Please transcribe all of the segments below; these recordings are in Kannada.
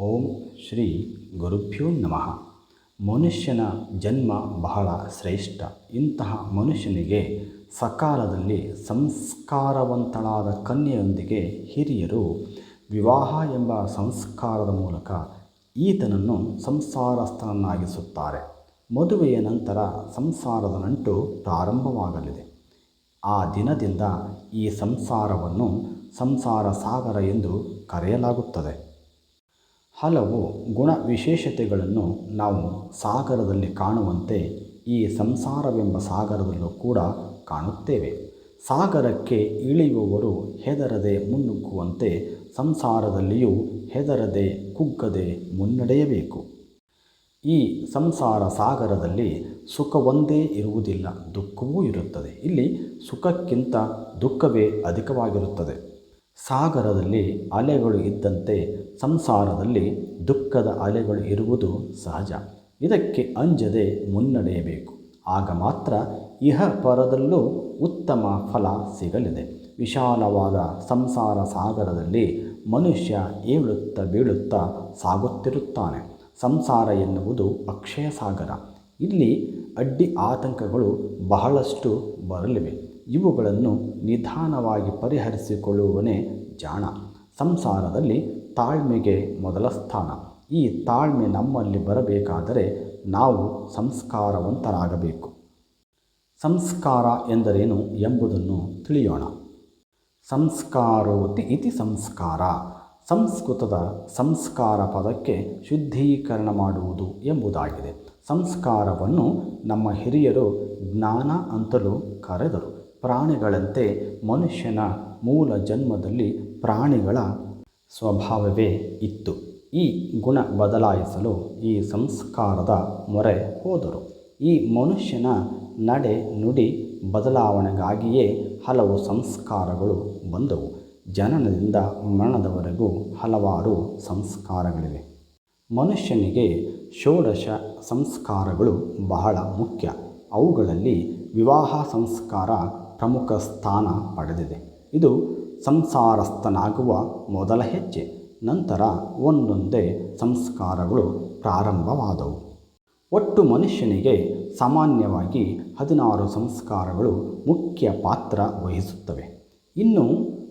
ಓಂ ಶ್ರೀ ಗುರುಭ್ಯೋ ನಮಃ. ಮನುಷ್ಯನ ಜನ್ಮ ಬಹಳ ಶ್ರೇಷ್ಠ. ಇಂತಹ ಮನುಷ್ಯನಿಗೆ ಸಕಾಲದಲ್ಲಿ ಸಂಸ್ಕಾರವಂತಳಾದ ಕನ್ಯೆಯೊಂದಿಗೆ ಹಿರಿಯರು ವಿವಾಹ ಎಂಬ ಸಂಸ್ಕಾರದ ಮೂಲಕ ಈತನನ್ನು ಸಂಸಾರಸ್ಥನನ್ನಾಗಿಸುತ್ತಾರೆ. ಮದುವೆಯ ನಂತರ ಸಂಸಾರದ ನಂಟು ಪ್ರಾರಂಭವಾಗಲಿದೆ. ಆ ದಿನದಿಂದ ಈ ಸಂಸಾರವನ್ನು ಸಂಸಾರ ಸಾಗರ ಎಂದು ಕರೆಯಲಾಗುತ್ತದೆ. ಹಲವು ಗುಣ ವಿಶೇಷತೆಗಳನ್ನು ನಾವು ಸಾಗರದಲ್ಲಿ ಕಾಣುವಂತೆ ಈ ಸಂಸಾರವೆಂಬ ಸಾಗರದಲ್ಲೂ ಕೂಡ ಕಾಣುತ್ತೇವೆ. ಸಾಗರಕ್ಕೆ ಇಳಿಯುವವರು ಹೆದರದೆ ಮುನ್ನುಗ್ಗುವಂತೆ ಸಂಸಾರದಲ್ಲಿಯೂ ಹೆದರದೆ ಕುಗ್ಗದೆ ಮುನ್ನಡೆಯಬೇಕು. ಈ ಸಂಸಾರ ಸಾಗರದಲ್ಲಿ ಸುಖವೊಂದೇ ಇರುವುದಿಲ್ಲ, ದುಃಖವೂ ಇರುತ್ತದೆ. ಇಲ್ಲಿ ಸುಖಕ್ಕಿಂತ ದುಃಖವೇ ಅಧಿಕವಾಗಿರುತ್ತದೆ. ಸಾಗರದಲ್ಲಿ ಅಲೆಗಳು ಇದ್ದಂತೆ ಸಂಸಾರದಲ್ಲಿ ದುಃಖದ ಅಲೆಗಳು ಇರುವುದು ಸಹಜ. ಇದಕ್ಕೆ ಅಂಜದೆ ಮುನ್ನಡೆಯಬೇಕು. ಆಗ ಮಾತ್ರ ಇಹ ಪರದಲ್ಲೂ ಉತ್ತಮ ಫಲ ಸಿಗಲಿದೆ. ವಿಶಾಲವಾದ ಸಂಸಾರ ಸಾಗರದಲ್ಲಿ ಮನುಷ್ಯ ಏಳುತ್ತಾ ಬೀಳುತ್ತಾ ಸಾಗುತ್ತಿರುತ್ತಾನೆ. ಸಂಸಾರ ಎನ್ನುವುದು ಅಕ್ಷಯ ಸಾಗರ. ಇಲ್ಲಿ ಅಡ್ಡಿ ಆತಂಕಗಳು ಬಹಳಷ್ಟು ಬರಲಿವೆ. ಇವುಗಳನ್ನು ನಿಧಾನವಾಗಿ ಪರಿಹರಿಸಿಕೊಳ್ಳುವನೇ ಜಾಣ. ಸಂಸಾರದಲ್ಲಿ ತಾಳ್ಮೆಗೆ ಮೊದಲ ಸ್ಥಾನ. ಈ ತಾಳ್ಮೆ ನಮ್ಮಲ್ಲಿ ಬರಬೇಕಾದರೆ ನಾವು ಸಂಸ್ಕಾರವಂತರಾಗಬೇಕು. ಸಂಸ್ಕಾರ ಎಂದರೇನು ಎಂಬುದನ್ನು ತಿಳಿಯೋಣ. ಸಂಸ್ಕಾರೋತಿ ಇತಿ ಸಂಸ್ಕಾರ. ಸಂಸ್ಕೃತದ ಸಂಸ್ಕಾರ ಪದಕ್ಕೆ ಶುದ್ಧೀಕರಣ ಮಾಡುವುದು ಎಂಬುದಾಗಿದೆ. ಸಂಸ್ಕಾರವನ್ನು ನಮ್ಮ ಹಿರಿಯರು ಜ್ಞಾನ ಅಂತಲೂ ಕರೆದರು. ಪ್ರಾಣಿಗಳಂತೆ ಮನುಷ್ಯನ ಮೂಲ ಜನ್ಮದಲ್ಲಿ ಪ್ರಾಣಿಗಳ ಸ್ವಭಾವವೇ ಇತ್ತು. ಈ ಗುಣ ಬದಲಾಯಿಸಲು ಈ ಸಂಸ್ಕಾರದ ಮೊರೆ ಹೋದರು. ಈ ಮನುಷ್ಯನ ನಡೆ ನುಡಿ ಬದಲಾವಣೆಗಾಗಿಯೇ ಹಲವು ಸಂಸ್ಕಾರಗಳು ಬಂದವು. ಜನನದಿಂದ ಮರಣದವರೆಗೂ ಹಲವಾರು ಸಂಸ್ಕಾರಗಳಿವೆ. ಮನುಷ್ಯನಿಗೆ ಷೋಡಶ ಸಂಸ್ಕಾರಗಳು ಬಹಳ ಮುಖ್ಯ. ಅವುಗಳಲ್ಲಿ ವಿವಾಹ ಸಂಸ್ಕಾರ ಪ್ರಮುಖ ಸ್ಥಾನ ಪಡೆದಿದೆ. ಇದು ಸಂಸಾರಸ್ಥನಾಗುವ ಮೊದಲ ಹೆಜ್ಜೆ, ನಂತರ ಒಂದೊಂದೇ ಸಂಸ್ಕಾರಗಳು ಪ್ರಾರಂಭವಾದವು. ಒಟ್ಟು ಮನುಷ್ಯನಿಗೆ ಸಾಮಾನ್ಯವಾಗಿ ಹದಿನಾರು ಸಂಸ್ಕಾರಗಳು ಮುಖ್ಯ ಪಾತ್ರ ವಹಿಸುತ್ತವೆ. ಇನ್ನು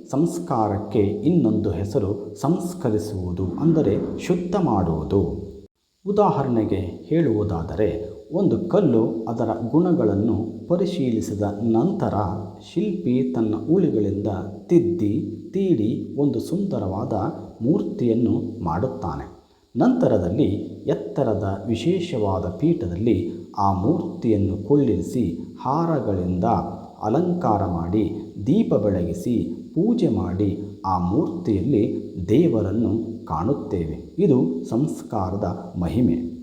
ಸಂಸ್ಕಾರಕ್ಕೆ ಇನ್ನೊಂದು ಹೆಸರು ಸಂಸ್ಕರಿಸುವುದು ಅಂದರೆ ಶುದ್ಧ ಮಾಡುವುದು. ಉದಾಹರಣೆಗೆ ಹೇಳುವುದಾದರೆ ಒಂದು ಕಲ್ಲು ಅದರ ಗುಣಗಳನ್ನು ಪರಿಶೀಲಿಸಿದ ನಂತರ ಶಿಲ್ಪಿ ತನ್ನ ಉಳಿಗಳಿಂದ ತಿದ್ದಿ, ತೀಡಿ ಒಂದು ಸುಂದರವಾದ ಮೂರ್ತಿಯನ್ನು ಮಾಡುತ್ತಾನೆ. ನಂತರದಲ್ಲಿ ಎತ್ತರದ ವಿಶೇಷವಾದ ಪೀಠದಲ್ಲಿ ಆ ಮೂರ್ತಿಯನ್ನು ಕೊಳ್ಳಿರಿಸಿ ಹಾರಗಳಿಂದ ಅಲಂಕಾರ ಮಾಡಿ, ದೀಪ ಬೆಳಗಿಸಿ, ಪೂಜೆ ಮಾಡಿ ಆ ಮೂರ್ತಿಯಲ್ಲಿ ದೇವರನ್ನು ಕಾಣುತ್ತೇವೆ. ಇದು ಸಂಸ್ಕಾರದ ಮಹಿಮೆ.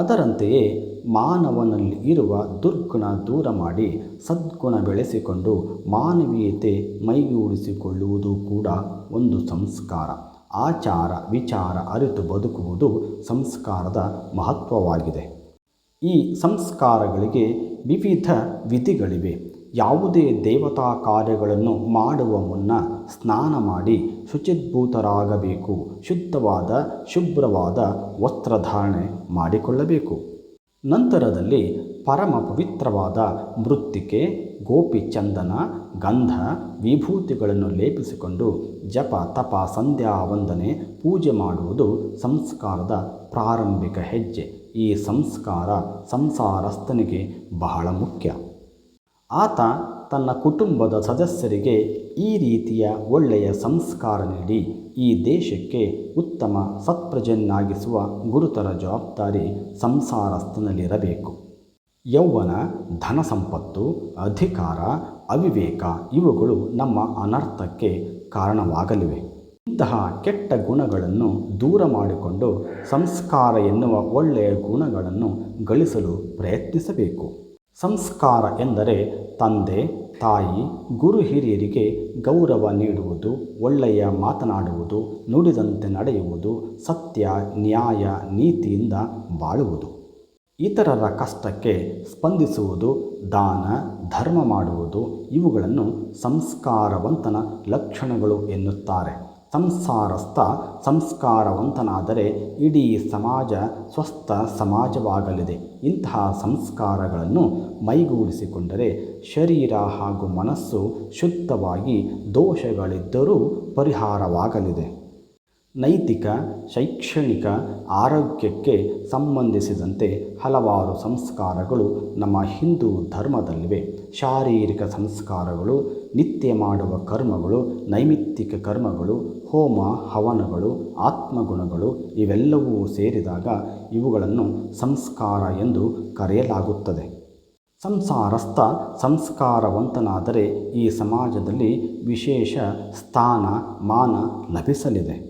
ಅದರಂತೆಯೇ ಮಾನವನಲ್ಲಿ ಇರುವ ದುರ್ಗುಣ ದೂರ ಮಾಡಿ ಸದ್ಗುಣ ಬೆಳೆಸಿಕೊಂಡು ಮಾನವೀಯತೆ ಮೈಗೂಡಿಸಿಕೊಳ್ಳುವುದು ಕೂಡ ಒಂದು ಸಂಸ್ಕಾರ. ಆಚಾರ, ವಿಚಾರ ಅರಿತು ಬದುಕುವುದು ಸಂಸ್ಕಾರದ ಮಹತ್ವವಾಗಿದೆ. ಈ ಸಂಸ್ಕಾರಗಳಿಗೆ ವಿವಿಧ ವಿಧಿಗಳಿವೆ. ಯಾವುದೇ ದೇವತಾ ಕಾರ್ಯಗಳನ್ನು ಮಾಡುವ ಮುನ್ನ ಸ್ನಾನ ಮಾಡಿ ಶುಚಿದ್ಭೂತರಾಗಬೇಕು ಶುದ್ಧವಾದ, ಶುಭ್ರವಾದ ವಸ್ತ್ರಧಾರಣೆ ಮಾಡಿಕೊಳ್ಳಬೇಕು. ನಂತರದಲ್ಲಿ ಪರಮ ಪವಿತ್ರವಾದ ಮೃತ್ತಿಕೆ, ಗೋಪಿ ಚಂದನ, ಗಂಧ, ವಿಭೂತಿಗಳನ್ನು ಲೇಪಿಸಿಕೊಂಡು ಜಪ, ತಪ, ಸಂಧ್ಯಾ ವಂದನೆ, ಪೂಜೆ ಮಾಡುವುದು ಸಂಸ್ಕಾರದ ಪ್ರಾರಂಭಿಕ ಹೆಜ್ಜೆ. ಈ ಸಂಸ್ಕಾರ ಸಂಸಾರಸ್ಥನಿಗೆ ಬಹಳ ಮುಖ್ಯ. ಆತ ತನ್ನ ಕುಟುಂಬದ ಸದಸ್ಯರಿಗೆ ಈ ರೀತಿಯ ಒಳ್ಳೆಯ ಸಂಸ್ಕಾರ ನೀಡಿ ಈ ದೇಶಕ್ಕೆ ಉತ್ತಮ ಸತ್ಪ್ರಜೆಯನ್ನಾಗಿಸುವ ಗುರುತರ ಜವಾಬ್ದಾರಿ ಸಂಸಾರಸ್ಥನಲ್ಲಿರಬೇಕು. ಯೌವನ ಧನ ಸಂಪತ್ತು, ಅಧಿಕಾರ, ಅವಿವೇಕ ಇವುಗಳು ನಮ್ಮ ಅನರ್ಥಕ್ಕೆ ಕಾರಣವಾಗಲಿವೆ. ಇಂತಹ ಕೆಟ್ಟ ಗುಣಗಳನ್ನು ದೂರ ಮಾಡಿಕೊಂಡು ಸಂಸ್ಕಾರ ಎನ್ನುವ ಒಳ್ಳೆಯ ಗುಣಗಳನ್ನು ಗಳಿಸಲು ಪ್ರಯತ್ನಿಸಬೇಕು. ಸಂಸ್ಕಾರ ಎಂದರೆ ತಂದೆ, ತಾಯಿ, ಗುರು ಹಿರಿಯರಿಗೆ ಗೌರವ ನೀಡುವುದು, ಒಳ್ಳೆಯ ಮಾತನಾಡುವುದು, ನುಡಿದಂತೆ ನಡೆಯುವುದು, ಸತ್ಯ, ನ್ಯಾಯ, ನೀತಿಯಿಂದ ಬಾಳುವುದು. ಇತರರ ಕಷ್ಟಕ್ಕೆ ಸ್ಪಂದಿಸುವುದು, ದಾನ, ಧರ್ಮ ಮಾಡುವುದು, ಇವುಗಳನ್ನು ಸಂಸ್ಕಾರವಂತನ ಲಕ್ಷಣಗಳು ಎನ್ನುತ್ತಾರೆ. ಸಂಸಾರಸ್ಥ ಸಂಸ್ಕಾರವಂತನಾದರೆ ಇಡೀ ಸಮಾಜ ಸ್ವಸ್ಥ ಸಮಾಜವಾಗಲಿದೆ. ಇಂತಹ ಸಂಸ್ಕಾರಗಳನ್ನು ಮೈಗೂಡಿಸಿಕೊಂಡರೆ ಶರೀರ ಹಾಗೂ ಮನಸ್ಸು ಶುದ್ಧವಾಗಿ ದೋಷಗಳಿದ್ದರೂ ಪರಿಹಾರವಾಗಲಿದೆ. ನೈತಿಕ, ಶೈಕ್ಷಣಿಕ ಆರೋಗ್ಯಕ್ಕೆ ಸಂಬಂಧಿಸಿದಂತೆ ಹಲವಾರು ಸಂಸ್ಕಾರಗಳು ನಮ್ಮ ಹಿಂದೂ ಧರ್ಮದಲ್ಲಿವೆ. ಶಾರೀರಿಕ ಸಂಸ್ಕಾರಗಳು, ನಿತ್ಯ ಮಾಡುವ ಕರ್ಮಗಳು, ನೈಮಿತ್ತಿಕ ಕರ್ಮಗಳು, ಹೋಮ, ಹವನಗಳು, ಆತ್ಮಗುಣಗಳು ಇವೆಲ್ಲವೂ ಸೇರಿದಾಗ ಇವುಗಳನ್ನು ಸಂಸ್ಕಾರ ಎಂದು ಕರೆಯಲಾಗುತ್ತದೆ. ಸಂಸಾರಸ್ಥ, ಸಂಸ್ಕಾರವಂತನಾದರೆ ಈ ಸಮಾಜದಲ್ಲಿ ವಿಶೇಷ ಸ್ಥಾನ, ಮಾನ ಲಭಿಸಲಿದೆ.